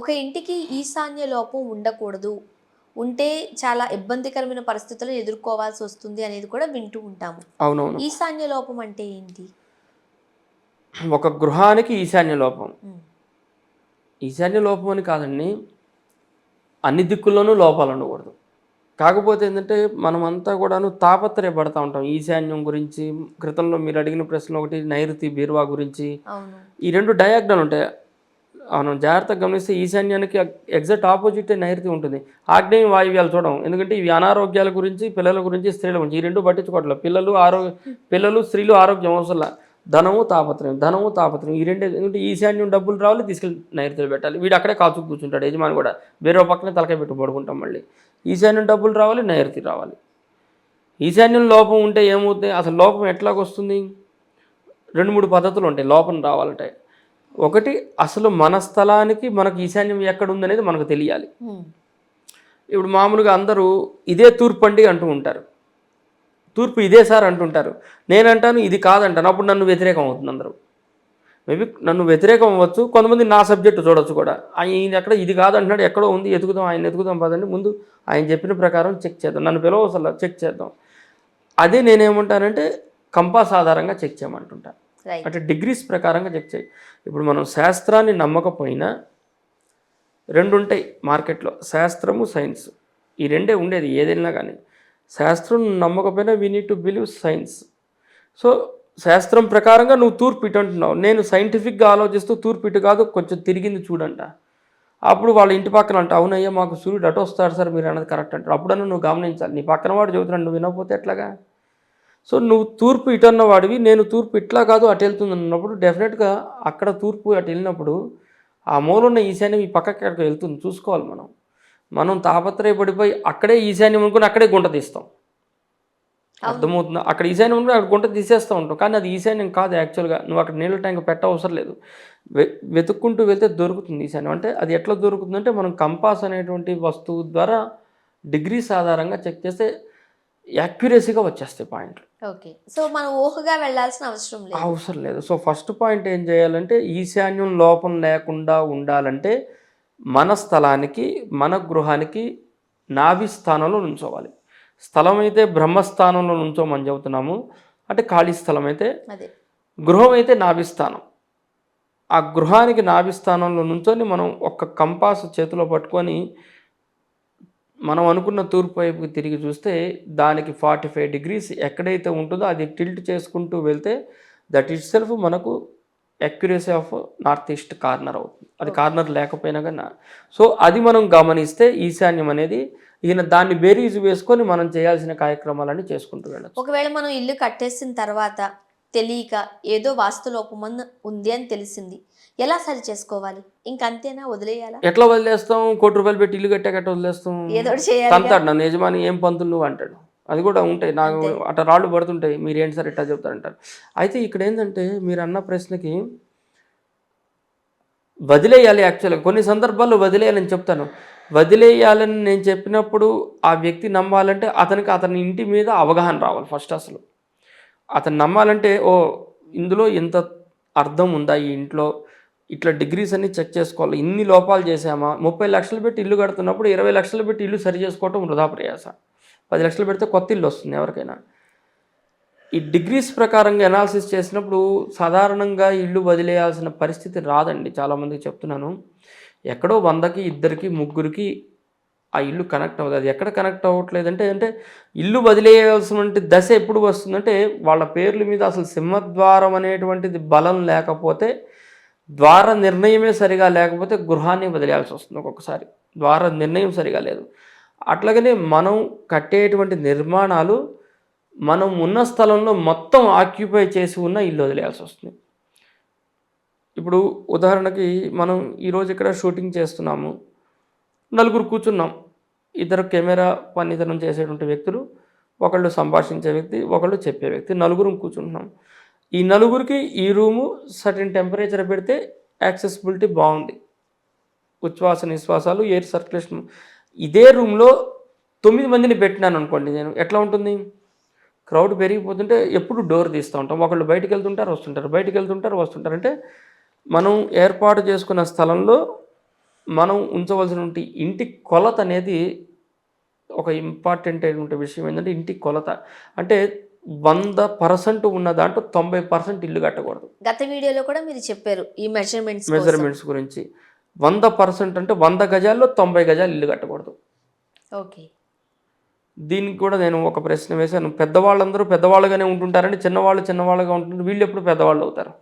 ఒక ఇంటికి ఈశాన్య లోపం ఉండకూడదు. ఉంటే చాలా ఇబ్బందికరమైన పరిస్థితులను ఎదుర్కోవాల్సి వస్తుంది అనేది కూడా వింటూ ఉంటాము. అవునవును. ఈశాన్య లోపం అంటే ఏంటి? ఒక గృహానికి ఈశాన్య లోపం. ఈశాన్య లోపం అని కాదండి అన్ని దిక్కుల్లోనూ లోపాలు ఉండకూడదు. కాకపోతే ఏంటంటే మనమంతా కూడాను తాపత్రయపడతా ఉంటాం. ఈశాన్యం గురించి క్రితంలో మీరు అడిగిన ప్రశ్న ఒకటి నైరుతి బీరువా గురించి. ఈ రెండు డయాగ్నల్ ఉంటాయి. మనం జాగ్రత్తగా గమనిస్తే ఈశాన్యానికి ఎగ్జాక్ట్ ఆపోజిట్ నైరుతి ఉంటుంది. ఆగ్నేయం వాయువ్యాలు చూడడం. ఎందుకంటే ఇవి అనారోగ్యాల గురించి పిల్లల గురించి స్త్రీల గురించి. ఈ రెండు పట్టించుకోవట్లేదు. పిల్లలు ఆరోగ్య పిల్లలు స్త్రీలు ఆరోగ్యం అవసరం ధనము తాపత్రయం ధనము తాపత్రయం. ఈ రెండే ఎందుకంటే ఈశాన్యం డబ్బులు రావాలి తీసుకెళ్ళి నైరుతులు పెట్టాలి. వీడు అక్కడే కాచు కూర్చుంటాడు యజమాని కూడా. వేరే పక్కనే తలకాయ పెట్టి పడుకుంటాం మళ్ళీ. ఈశాన్యం డబ్బులు రావాలి నైరుతి రావాలి. ఈశాన్యం లోపం ఉంటే ఏమవుతుంది? అసలు లోపం ఎట్లాగొస్తుంది? రెండు మూడు పద్ధతులు ఉంటాయి. లోపం రావాలంటే. ఒకటి అసలు మన స్థలానికి మనకు ఈశాన్యం ఎక్కడ ఉందనేది మనకు తెలియాలి. ఇప్పుడు మామూలుగా అందరూ ఇదే తూర్పు అండి అంటూ ఉంటారు. తూర్పు ఇదే సార్ అంటుంటారు. నేనంటాను ఇది కాదంటాను. అప్పుడు నన్ను వ్యతిరేకం అవుతుంది అందరూ. మేబీ నన్ను వ్యతిరేకం అవ్వచ్చు. కొంతమంది నా సబ్జెక్టు చూడొచ్చు కూడా. ఆయన ఎక్కడ ఇది కాదంటున్నాడు ఎక్కడో ఉంది ఎతుకుదాం ఆయన ఎతుకుదాం పదండి. ముందు ఆయన చెప్పిన ప్రకారం చెక్ చేద్దాం. నన్ను పిలవ అసలు చెక్ చేద్దాం. అదే నేనేమంటానంటే కంపాస్ ఆధారంగా చెక్ చేయమంటుంటాను అంటే డిగ్రీస్ ప్రకారంగా చెక్ చేయి. ఇప్పుడు మనం శాస్త్రాన్ని నమ్మకపోయినా రెండు ఉంటాయి మార్కెట్లో. శాస్త్రము సైన్స్. ఈ రెండే ఉండేది ఏదైనా కానీ. శాస్త్రం నమ్మకపోయినా we need to believe science so శాస్త్రం ప్రకారంగా నువ్వు తూర్పు ఇటు అంటున్నావు. నేను సైంటిఫిక్గా ఆలోచిస్తూ తూర్పు ఇటు కాదు కొంచెం తిరిగింది చూడంట. అప్పుడు వాళ్ళ ఇంటి పక్కన అంట అవునయ్యా మాకు సూర్యుడు అటు వస్తాడు సార్ మీరు అన్నది కరెక్ట్ అంటారు. అప్పుడన్నా నువ్వు గమనించాలి. నీ పక్కన వాడు చెబుతున్నాడు నువ్వు వినకపోతే ఎట్లాగా? సో నువ్వు తూర్పు ఇటు అన్న వాడివి నేను తూర్పు ఇట్లా కాదు అటు వెళ్తుంది అన్నప్పుడు డెఫినెట్గా అక్కడ తూర్పు అటు వెళ్ళినప్పుడు ఆ మూలున్న ఈశాన్యం ఈ పక్కకి అక్కడికి వెళ్తుంది చూసుకోవాలి మనం. మనం తాపత్రయపడిపోయి అక్కడే ఈశాన్యం అనుకుని అక్కడే గుంట తీస్తాం. అర్థమవుతుందా? అక్కడ ఈశాన్యం అనుకుని అక్కడ గుంట తీసేస్తూ ఉంటాం. కానీ అది ఈశాన్యం కాదు యాక్చువల్గా నువ్వు అక్కడ నీళ్ళ ట్యాంక్ పెట్ట అవసరం లేదు వెతుక్కుంటూ వెళ్తే దొరుకుతుంది ఈశాన్యం. అంటే అది ఎట్లా దొరుకుతుందంటే మనం కంపాస్ అనేటువంటి వస్తువు ద్వారా డిగ్రీస్ ఆధారంగా చెక్ చేస్తే యాక్యురసీగా వచ్చేస్తాయి పాయింట్లు. ఓకే. సో మనం ఊహగా వెళ్ళాల్సిన అవసరం లేదు. అవసరం లేదు. సో ఫస్ట్ పాయింట్ ఏం చేయాలంటే ఈశాన్యం లోపం లేకుండా ఉండాలంటే మన స్థలానికి మన గృహానికి నాభి స్థానంలో నుంచోవాలి. స్థలం అయితే బ్రహ్మస్థానంలో నుంచోమని చెబుతున్నాము. అంటే ఖాళీ స్థలం అయితే గృహం అయితే నాభిస్థానం ఆ గృహానికి నాభిస్థానంలో నుంచొని మనం ఒక్క కంపాస్ చేతిలో పట్టుకొని మనం అనుకున్న తూర్పు వైపుకి తిరిగి చూస్తే దానికి ఫార్టీ ఫైవ్ డిగ్రీస్ ఎక్కడైతే ఉంటుందో అది టిల్ట్ చేసుకుంటూ వెళ్తే దట్ ఇట్ సెల్ఫ్ మనకు accuracy of north east corner అవుతుంది. అది కార్నర్ లేకపోయినా కానీ. సో అది మనం గమనిస్తే ఈశాన్యం అనేది ఈయన దాన్ని బేరీజు వేసుకొని మనం చేయాల్సిన కార్యక్రమాలన్నీ చేసుకుంటూ వెళ్ళచ్చు. ఒకవేళ మనం ఇల్లు కట్టేసిన తర్వాత తెలియక ఏదో వాస్తు లోపం అన్న- ఉంది అని తెలిసింది. ఎలా సరి చేసుకోవాలి? ఇంకంతేనా వదిలేయాలా? ఎట్లా వదిలేస్తాం? కోటి రూపాయలు పెట్టి ఇల్లు కట్టాక వదిలేస్తాం? ఏదో చేయాలి నన్ను. యజమాని ఏం పంతులు నువ్వు అంటాడు. అది కూడా ఉంటాయి. నాకు అట్లా రాళ్ళు పడుతుంటాయి. మీరు ఏంటి సార్ ఇట్లా చెప్తారంటారు? అయితే ఇక్కడ ఏంటంటే మీరు అన్న ప్రశ్నకి వదిలేయాలి యాక్చువల్గా కొన్ని సందర్భాల్లో వదిలేయాలని చెప్తాను. వదిలేయాలని నేను చెప్పినప్పుడు ఆ వ్యక్తి నమ్మాలంటే అతనికి అతని ఇంటి మీద అవగాహన రావాలి ఫస్ట్ అసలు. అతను నమ్మాలంటే ఓ ఇందులో ఇంత అర్థం ఉందా ఈ ఇంట్లో? ఇట్లా డిగ్రీస్ అన్ని చెక్ చేసుకోవాలి. ఇన్ని లోపాలు చేసామా ముప్పై లక్షలు పెట్టి ఇల్లు కడుతున్నప్పుడు ఇరవై లక్షలు పెట్టి ఇల్లు సరి చేసుకోవటం వృధా ప్రయాస. పది లక్షలు పెడితే కొత్త ఇల్లు వస్తుంది ఎవరికైనా. ఈ డిగ్రీస్ ప్రకారంగా ఎనాలిసిస్ చేసినప్పుడు సాధారణంగా ఇల్లు వదిలేయాల్సిన పరిస్థితి రాదండి. చాలామందికి చెప్తున్నాను. ఎక్కడో వందకి ఇద్దరికి ముగ్గురికి ఆ ఇల్లు కనెక్ట్ అవ్వదు. అది ఎక్కడ కనెక్ట్ అవ్వట్లేదంటే అంటే ఇల్లు వదిలేయాల్సినటువంటి దశ ఎప్పుడు వస్తుందంటే వాళ్ళ పేర్ల మీద అసలు సింహద్వారం అనేటువంటిది బలం లేకపోతే ద్వార నిర్ణయమే సరిగా లేకపోతే గృహాన్ని వదిలేయాల్సి వస్తుంది ఒక్కొక్కసారి. ద్వార నిర్ణయం సరిగా లేదు. అట్లాగనే మనం కట్టేటువంటి నిర్మాణాలు మనం ఉన్న స్థలంలో మొత్తం ఆక్యుపై చేసి ఉన్న ఇల్లు వదిలేయాల్సి వస్తుంది. ఇప్పుడు ఉదాహరణకి మనం ఈరోజు ఇక్కడ షూటింగ్ చేస్తున్నాము. నలుగురు కూర్చున్నాం. ఇద్దరు కెమెరా పనితనం చేసేటువంటి వ్యక్తులు ఒకళ్ళు సంభాషించే వ్యక్తి ఒకళ్ళు చెప్పే వ్యక్తి నలుగురు కూర్చుంటున్నాం ఈ నలుగురికి ఈ రూము సర్టెన్ టెంపరేచర్ పెడితే యాక్సెసిబిలిటీ బాగుంది. ఉచ్ఛ్వాస నిశ్వాసాలు ఎయిర్ సర్క్యులేషన్. ఇదే రూమ్లో తొమ్మిది మందిని పెట్టినాను అనుకోండి నేను. ఎట్లా ఉంటుంది? క్రౌడ్ పెరిగిపోతుంటే ఎప్పుడు డోర్ తీస్తూ ఉంటాం. ఒకళ్ళు బయటకు వెళ్తుంటారు వస్తుంటారు. బయటకు వెళ్తుంటారు వస్తుంటారు. అంటే మనం ఏర్పాటు చేసుకున్న స్థలంలో మనం ఉంచవలసిన ఇంటి కొలత అనేది ఒక ఇంపార్టెంట్ అయినటువంటి విషయం ఏంటంటే ఇంటి కొలత. అంటే వంద పర్సెంట్ ఉన్న దాంట్లో తొంభై పర్సెంట్ ఇల్లు కట్టకూడదు. గత వీడియోలో కూడా మీరు చెప్పారు ఈ మెజర్మెంట్స్ మెజర్మెంట్స్ గురించి. వంద పర్సెంట్ అంటే వంద గజాల్లో తొంభై గజాలు ఇల్లు కట్టకూడదు. ఓకే. దీనికి కూడా నేను ఒక ప్రశ్న వేశాను. పెద్దవాళ్ళందరూ పెద్దవాళ్ళుగానే ఉంటుంటారంటే చిన్నవాళ్ళు చిన్నవాళ్ళుగా ఉంటుంటారు. వీళ్ళు ఎప్పుడు పెద్దవాళ్ళు అవుతారు?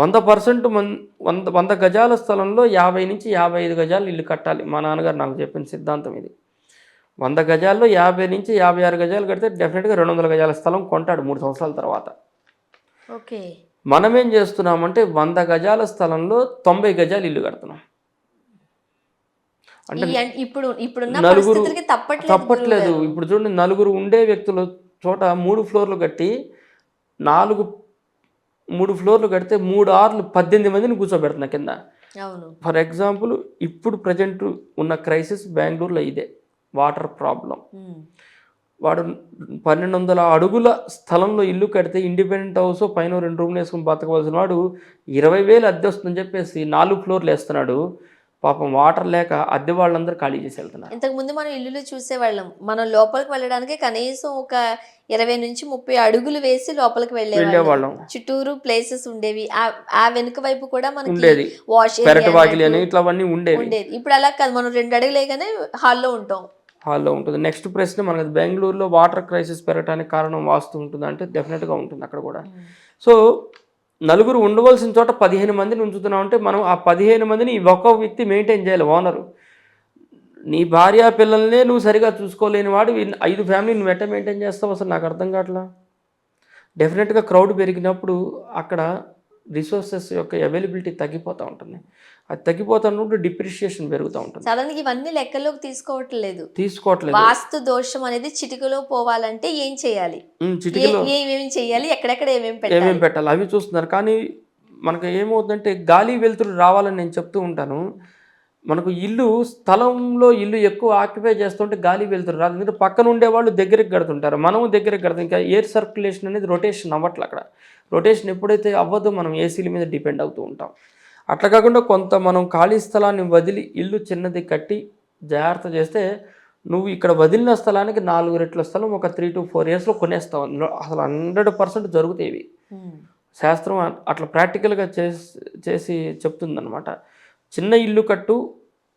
వంద పర్సెంట్ మన్ వంద వంద గజాల స్థలంలో యాభై నుంచి యాభై ఐదు గజాలు ఇల్లు కట్టాలి. మా నాన్నగారు నాకు చెప్పిన సిద్ధాంతం ఇది. వంద గజాల్లో యాభై నుంచి యాభై ఆరు గజాలు కడితే డెఫినెట్గా రెండు వందల గజాల స్థలం కొంటాడు మూడు సంవత్సరాల తర్వాత. ఓకే. మనం ఏం చేస్తున్నామంటే వంద గజాల స్థలంలో తొంభై గజాలు ఇల్లు కడుతున్నాం. అంటే ఇప్పుడు ఇప్పుడున్న నలుగురు తప్పట్లేదు. ఇప్పుడు చూడండి నలుగురు ఉండే వ్యక్తులు చోట మూడు ఫ్లోర్లు కట్టి నాలుగు మూడు ఫ్లోర్లు కడితే మూడు ఆర్లు పద్దెనిమిది మందిని కూర్చోబెడుతున్నా కింద. ఫర్ ఎగ్జాంపుల్ ఇప్పుడు ప్రజెంట్ ఉన్న క్రైసిస్ బెంగళూరులో ఇదే వాటర్ ప్రాబ్లం. వాడు పన్నెండు వందల అడుగుల స్థలంలో ఇల్లు కడితే ఇండిపెండెంట్ హౌస్ పైన రెండు రూమ్లు వేసుకుని బతకవలసిన వాడు ఇరవై వేలు అద్దె వస్తుందని చెప్పేసి నాలుగు ఫ్లోర్లు వేస్తున్నాడు. పాపం వాటర్ లేక అద్దె వాళ్ళందరూ ఖాళీ చేసి వెళ్తున్నారు. ఇంతకు ముందు మనం ఇల్లులు చూసేవాళ్ళం. మనం లోపలికి వెళ్ళడానికి కనీసం ఒక ఇరవై నుంచి ముప్పై అడుగులు వేసి లోపలికి వెళ్ళేవాళ్ళం. చుట్టూరు ప్లేసెస్ ఉండేవి. ఆ- వెనుక వైపు కూడా మనకి వాష్ ఇట్లావన్నీ ఉండేవి. ఉండేది. ఇప్పుడు అలా కాదు. మనం రెండు అడుగులేగానే హాల్లో ఉంటాం. హాల్లో ఉంటుంది. నెక్స్ట్ ప్రశ్న మనకి బెంగళూరులో వాటర్ క్రైసిస్ పెరగడానికి కారణం వాస్తు ఉంటుంది అంటే డెఫినెట్గా ఉంటుంది అక్కడ కూడా. సో నలుగురు ఉండవలసిన చోట పదిహేను మందిని ఉంచుతున్నాం అంటే మనం ఆ పదిహేను మందిని ఒక్క వ్యక్తి మెయింటైన్ చేయాలి ఓనరు. నీ భార్య పిల్లల్నే నువ్వు సరిగా చూసుకోలేని వాడు ఐదు ఫ్యామిలీ నువ్వు ఎట్ట మెయింటైన్ చేస్తావు అసలు నాకు అర్థం కావట్లా? డెఫినెట్గా క్రౌడ్ పెరిగినప్పుడు అక్కడ రిసోర్సెస్ యొక్క అవైలబిలిటీ తగ్గిపోతూ ఉంటుంది. అది తగ్గిపోతున్నప్పుడు డిప్రిషియేషన్ పెరుగుతూ ఉంటుంది. సడన్గా ఇవన్నీ లెక్కలోకి తీసుకోవట్లేదు. తీసుకోవట్లేదు. వాస్తు దోషం అనేది చిటికలో పోవాలంటే ఏం చేయాలి? చిటికలో ఏమేమి చేయాలి? ఎక్కడెక్కడ ఏమేమి పెట్టాలి? ఏమేమి పెట్టాలి? అవి చూస్తున్నారు. కానీ మనకు ఏమవుతుందంటే గాలి వెలుతురు రావాలని నేను చెప్తూ ఉంటాను. మనకు ఇల్లు స్థలంలో ఇల్లు ఎక్కువ ఆక్యుపై చేస్తుంటే గాలి వెలుతురు. రాదు. ఎందుకంటే పక్కన ఉండేవాళ్ళు దగ్గరికి కడుతుంటారు. మనము దగ్గరికి కడతాం. ఇంకా ఎయిర్ సర్క్యులేషన్ అనేది రొటేషన్ అవ్వట్లే అక్కడ. రొటేషన్ ఎప్పుడైతే అవ్వదో మనం ఏసీల మీద డిపెండ్ అవుతూ ఉంటాం. అట్లా కాకుండా కొంత మనం ఖాళీ స్థలాన్ని వదిలి ఇల్లు చిన్నది కట్టి జాగ్రత్త చేస్తే నువ్వు ఇక్కడ వదిలిన స్థలానికి నాలుగు రెట్ల స్థలం ఒక త్రీ టు ఫోర్ ఇయర్స్లో కొనేస్తావు. అసలు హండ్రెడ్ పర్సెంట్ జరుగుతాయి. శాస్త్రం అట్లా ప్రాక్టికల్గా చేసి చేసి చెప్తుందన్నమాట. చిన్న ఇల్లు కట్టు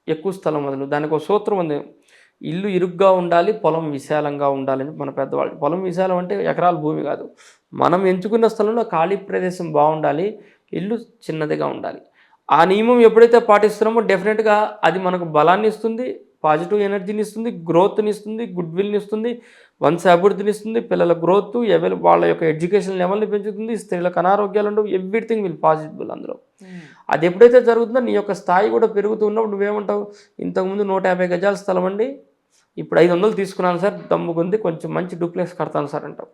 ఎక్కువ స్థలం వదులు. దానికి ఒక సూత్రం ఉంది. ఇల్లు ఇరుగ్గా ఉండాలి పొలం విశాలంగా ఉండాలని మన పెద్దవాళ్ళు. పొలం విశాలం అంటే ఎకరాల భూమి కాదు. మనం ఎంచుకున్న స్థలంలో ఖాళీ ప్రదేశం బాగుండాలి ఇల్లు చిన్నదిగా ఉండాలి. ఆ నియమం ఎప్పుడైతే పాటిస్తున్నామో డెఫినెట్గా అది మనకు బలాన్ని ఇస్తుంది పాజిటివ్ ఎనర్జీని ఇస్తుంది గ్రోత్ని ఇస్తుంది గుడ్ విల్ని ఇస్తుంది వంశ అభివృద్ధిని ఇస్తుంది పిల్లల గ్రోత్ ఎవరి వాళ్ళ యొక్క ఎడ్యుకేషన్ లెవెల్ని పెంచుతుంది స్త్రీలకు అనారోగ్యాలు ఉండవు ఎవ్రీథింగ్ విల్ పాజిబుల్ అందులో. ఉమ్. అది ఎప్పుడైతే జరుగుతుందో నీ యొక్క స్థాయి కూడా పెరుగుతూ ఉన్నప్పుడు నువ్వేమంటావు? ఇంతకుముందు నూట యాభై గజాల స్థలం అండి ఇప్పుడు ఐదు వందలు తీసుకున్నాను సార్ దమ్ముకుంది కొంచెం మంచి డూప్లెక్స్ కడతాను సార్ అంటావు.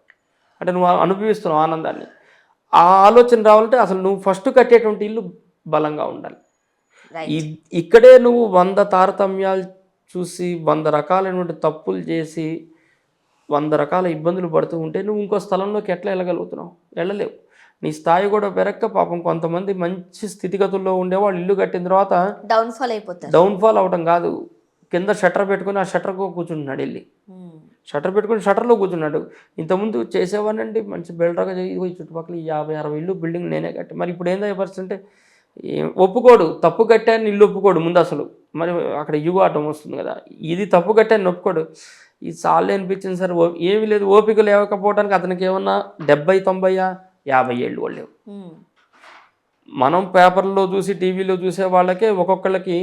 అంటే నువ్వు అనుభవిస్తున్నావు ఆనందాన్ని. ఆ ఆలోచన రావాలంటే అసలు నువ్వు ఫస్ట్ కట్టేటువంటి ఇల్లు బలంగా ఉండాలి. ఇక్కడే నువ్వు వంద తారతమ్యాలు చూసి వంద రకాలైనటువంటి తప్పులు చేసి వంద రకాల ఇబ్బందులు పడుతూ ఉంటే నువ్వు ఇంకో స్థలంలోకి ఎట్లా వెళ్ళగలుగుతున్నావు? వెళ్ళలేవు. నీ స్థాయి కూడా పెరక్క పాపం కొంతమంది మంచి స్థితిగతుల్లో ఉండేవాళ్ళు ఇల్లు కట్టిన తర్వాత డౌన్ ఫాల్ అయిపోతారు. డౌన్ఫాల్ అవడం కాదు. కింద షట్టర్ పెట్టుకుని ఆ షట్టర్కు కూర్చుంటున్నాడు వెళ్ళి. ఉమ్. షట్టర్ పెట్టుకుని షట్టర్లో కూర్చున్నాడు. ఇంతకుముందు చేసేవాడినండి మంచి బిల్డర్గా చేయి ఇదిగో ఈ చుట్టుపక్కల ఈ యాభై అరవై ఇల్లు బిల్డింగ్ నేనే కట్టి. మరి ఇప్పుడు ఏందో పరిస్థితి అంటే ఒప్పుకోడు. తప్పు కట్టాను ఇల్లు ఒప్పుకోడు ముందు అసలు మరి అక్కడ ఇగు ఆటం వస్తుంది కదా. ఇది తప్పు కట్టాను ఒప్పుకోడు ఇది చాలే అనిపించింది సార్. ఏమీ లేదు. ఓపిక లేకపోవడానికి అతనికి ఏమన్నా డెబ్బై తొంభైయా యాభై ఏళ్ళు వాళ్ళు. మనం పేపర్లో చూసి టీవీలో చూసే వాళ్ళకే ఒక్కొక్కళ్ళకి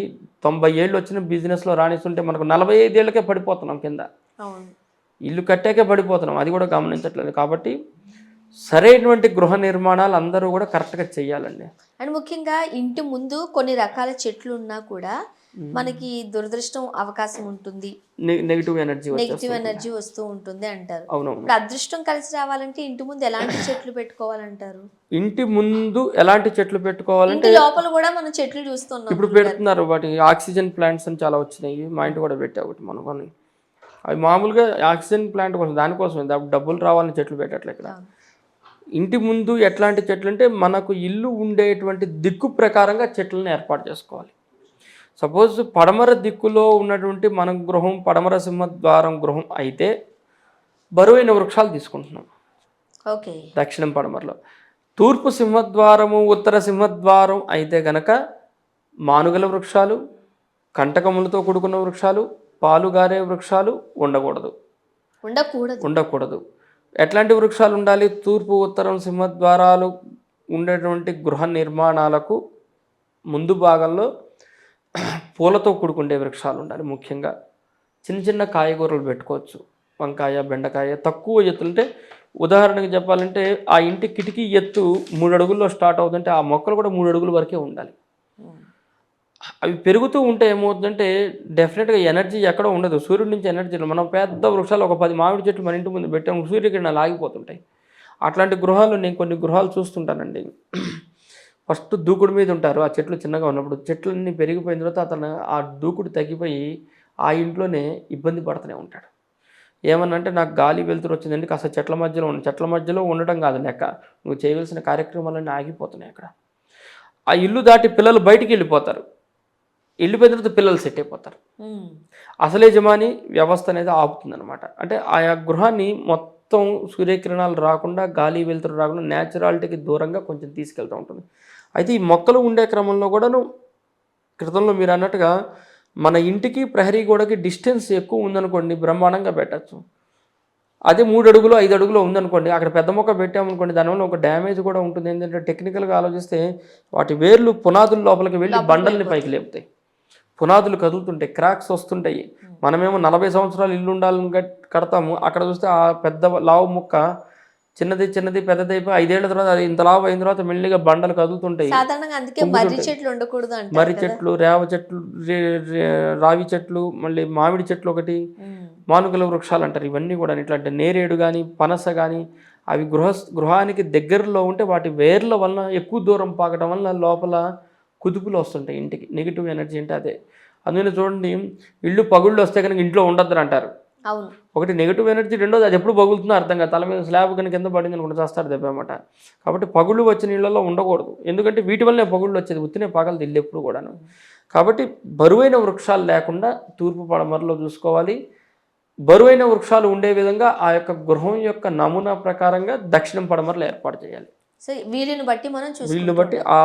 తొంభై ఏళ్ళు వచ్చిన బిజినెస్లో రాణిస్తుంటే మనకు నలభై ఐదేళ్ళకే పడిపోతున్నాం కింద. ఇల్లు కట్టాకే పడిపోతున్నాం. అది కూడా గమనించట్లేదు. కాబట్టి సరైనటువంటి గృహ నిర్మాణాలు అందరూ కూడా కరెక్ట్గా చేయాలండి అండ్ ముఖ్యంగా ఇంటి ముందు కొన్ని రకాల చెట్లు ఉన్నా కూడా మనకి దురదృష్టం అవకాశం ఉంటుంది. నెగిటివ్ ఎనర్జీ నెగిటివ్ ఎనర్జీ వస్తూ ఉంటుంది అంటారు. ఇప్పుడు అదృష్టం కలిసి రావాలంటే ఇంటి ముందు ఎలాంటి చెట్లు పెట్టుకోవాలంటారు? ఇంటి ముందు ఎలాంటి చెట్లు పెట్టుకోవాలంటే లోపల కూడా మనం చెట్లు చూస్తున్నాం ఇప్పుడు పెడుతున్నారు వాటి ఆక్సిజన్ ప్లాంట్స్ అని చాలా వచ్చినాయి. మా ఇంటి కూడా పెట్టా ఒకటి మనం కొన్ని. అవి మామూలుగా ఆక్సిజన్ ప్లాంట్ కోసం దానికోసం డబ్బులు రావాలని చెట్లు పెట్టట్లే ఇక్కడ. ఇంటి ముందు ఎట్లాంటి చెట్లు అంటే మనకు ఇల్లు ఉండేటువంటి దిక్కు ప్రకారంగా చెట్లను ఏర్పాటు చేసుకోవాలి. సపోజ్ పడమర దిక్కులో ఉన్నటువంటి మన గృహం పడమర సింహద్వారం గృహం అయితే బరువైన వృక్షాలు తీసుకుంటున్నాం. ఓకే. దక్షిణం పడమరలో. తూర్పు సింహద్వారము ఉత్తర సింహద్వారం అయితే గనక మానుగల వృక్షాలు కంటకములతో కూడుకున్న వృక్షాలు పాలుగారే వృక్షాలు ఉండకూడదు. ఉండకూడదు. ఉండకూడదు. ఎట్లాంటి వృక్షాలు ఉండాలి? తూర్పు ఉత్తరం సింహద్వారాలు ఉండేటువంటి గృహ నిర్మాణాలకు ముందు భాగంలో పూలతో కూడుకుండే వృక్షాలు ఉండాలి ముఖ్యంగా. చిన్న చిన్న కాయగూరలు పెట్టుకోవచ్చు. వంకాయ బెండకాయ తక్కువ ఎత్తులు ఉదాహరణకి చెప్పాలంటే ఆ ఇంటి కిటికీ ఎత్తు మూడు అడుగుల్లో స్టార్ట్ అవుతుంటే ఆ మొక్కలు కూడా మూడు అడుగుల వరకే ఉండాలి. అవి పెరుగుతూ ఉంటే ఏమవుతుందంటే డెఫినెట్గా ఎనర్జీ ఎక్కడ ఉండదు. సూర్యుడి నుంచి ఎనర్జీ మనం పెద్ద వృక్షాలు ఒక పది మామిడి చెట్లు మన ఇంటి ముందు పెట్టాము సూర్యకిరణాలు ఆగిపోతుంటాయి. అట్లాంటి గృహాలు నేను కొన్ని గృహాలు చూస్తుంటానండి. ఫస్ట్ దూకుడు మీద ఉంటారు. ఆ చెట్లు చిన్నగా ఉన్నప్పుడు చెట్లన్నీ పెరిగిపోయిన తర్వాత అతను ఆ దూకుడు తగ్గిపోయి ఆ ఇంట్లోనే ఇబ్బంది పడుతూనే ఉంటాడు. ఏమన్నంటే నాకు గాలి వెలుతురు వచ్చిందండి. కాస్త చెట్ల మధ్యలో ఉన్న చెట్ల మధ్యలో ఉండటం కాదు లెక్క. నువ్వు చేయవలసిన కార్యక్రమాలన్నీ ఆగిపోతున్నాయి అక్కడ. ఆ ఇల్లు దాటి పిల్లలు బయటికి వెళ్ళిపోతారు. వెళ్ళిపోయిన తర్వాత పిల్లలు సెట్ అయిపోతారు. అసలు యజమాని వ్యవస్థ అనేది ఆపుతుందన్నమాట. అంటే ఆయా గృహాన్ని మొత్తం సూర్యకిరణాలు రాకుండా గాలి వెలుతురు రాకుండా న్యాచురాలిటీకి దూరంగా కొంచెం తీసుకెళ్తూ ఉంటుంది. అయితే ఈ మొక్కలు ఉండే క్రమంలో కూడాను క్రితంలో మీరు అన్నట్టుగా మన ఇంటికి ప్రహరీ గోడకి డిస్టెన్స్ ఎక్కువ ఉందనుకోండి బ్రహ్మాండంగా పెట్టచ్చు. అదే మూడు అడుగులు ఐదు అడుగులు ఉందనుకోండి అక్కడ పెద్ద మొక్క పెట్టామనుకోండి దానివల్ల ఒక డ్యామేజ్ కూడా ఉంటుంది. ఏంటంటే టెక్నికల్గా ఆలోచిస్తే వాటి వేర్లు పునాదుల లోపలికి వెళ్ళి బండల్ని పైకి లేపుతాయి. పునాదులు కదులుతుంటాయి క్రాక్స్ వస్తుంటాయి. మనమేమో నలభై సంవత్సరాలు ఇల్లు ఉండాలని కడతాము. అక్కడ చూస్తే ఆ పెద్ద లావు ముక్క చిన్నది చిన్నది పెద్దది అయిపోయి ఐదేళ్ళ తర్వాత అది ఇంత లావు అయిన తర్వాత మెల్లిగా బండలు కదులుతుంటాయి. సాధారణంగా అందుకే మర్రి చెట్లు ఉండకూడదు మర్రి. చెట్లు రేవ చెట్లు రావి చెట్లు మళ్ళీ మామిడి చెట్లు ఒకటి ఉమ్. మానుగల వృక్షాలు అంటారు. ఇవన్నీ కూడా ఇట్లాంటి నేరేడు కానీ పనస కానీ అవి గృహ గృహానికి దగ్గరలో ఉంటే వాటి వేర్ల వలన ఎక్కువ దూరం పాకడం వలన లోపల కుదుపులు వస్తుంటాయి ఇంటికి. నెగిటివ్ ఎనర్జీ అంటే అదే. అందుకని చూడండి ఇల్లు పగుళ్ళు వస్తే కనుక ఇంట్లో ఉండద్దు అంటారు. అవును. ఒకటి నెగిటివ్ ఎనర్జీ రెండోది అది ఎప్పుడు పగులుతుందో అర్థం కాదు. తల మీద స్లాబ్ కనుక కింద పడింది అనుకుంటే చేస్తారు దెబ్బమాట కాబట్టి పగుళ్ళు వచ్చిన ఇళ్ళలో ఉండకూడదు. ఎందుకంటే వీటి వల్లనే పగుళ్ళు వచ్చేది. ఉత్తినే పగలదు ఇల్లు ఎప్పుడు కూడాను. కాబట్టి బరువైన వృక్షాలు లేకుండా తూర్పు పడమరలో చూసుకోవాలి. బరువైన వృక్షాలు ఉండే విధంగా ఆ యొక్క గృహం యొక్క నమూనా ప్రకారంగా దక్షిణం పడమరలో ఏర్పాటు చేయాలి. సో వీళ్ళని బట్టి మనం వీళ్ళు చూసుకుంటాం బట్టి ఆ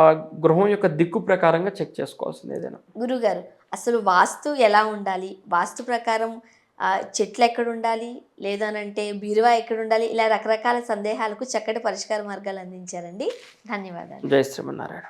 గృహం యొక్క దిక్కు ప్రకారంగా చెక్ చేసుకోవాల్సింది ఏదైనా. గురుగారు అసలు వాస్తు ఎలా ఉండాలి? వాస్తు ప్రకారం చెట్లు ఎక్కడ ఉండాలి లేదనంటే బీరువా ఎక్కడ ఉండాలి ఇలా రకరకాల సందేహాలకు చక్కటి పరిష్కార మార్గాలు అందించారండి. ధన్యవాదాలు. జయ శ్రీమన్నారాయణ.